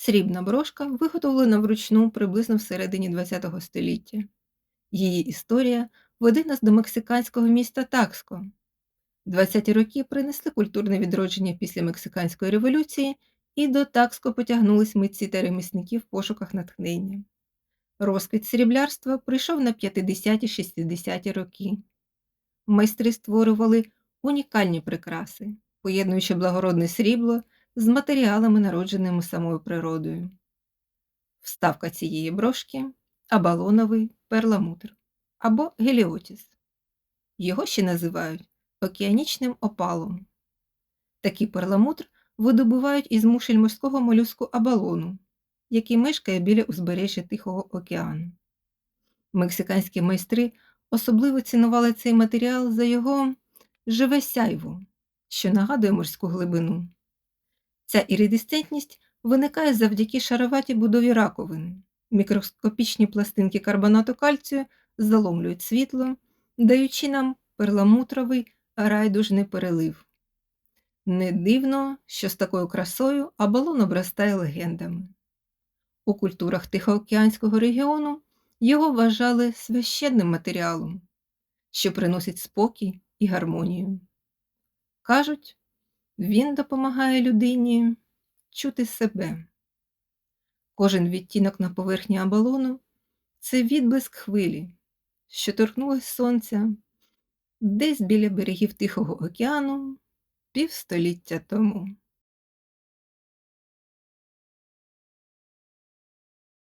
Срібна брошка виготовлена вручну приблизно всередині ХХ століття. Її історія веде нас до мексиканського міста Такско. 20-ті роки принесли культурне відродження після Мексиканської революції, і до Такско потягнулись митці та ремісники в пошуках натхнення. Розквіт сріблярства прийшов на 50-60-ті роки. Майстри створювали унікальні прикраси, поєднуючи благородне срібло з матеріалами, народженими самою природою. Вставка цієї брошки абалоновий перламутр або геліотіс. Його ще називають океанічним опалом. Такий перламутр видобувають із мушель морського молюску абалону, який мешкає біля узбережжя Тихого океану. Мексиканські майстри особливо цінували цей матеріал за його живе сяйво, що нагадує морську глибину. Ця іридисцентність виникає завдяки шароватій будові раковини. Мікроскопічні пластинки карбонату кальцію заломлюють світло, даючи нам перламутровий райдужний перелив. Не дивно, що з такою красою Абалон обростає легендами. У культурах Тихоокеанського регіону його вважали священним матеріалом, що приносить спокій і гармонію. Кажуть, він допомагає людині чути себе. Кожен відтінок на поверхні абалону це відблиск хвилі, що торкнулось сонця десь біля берегів Тихого океану півстоліття тому.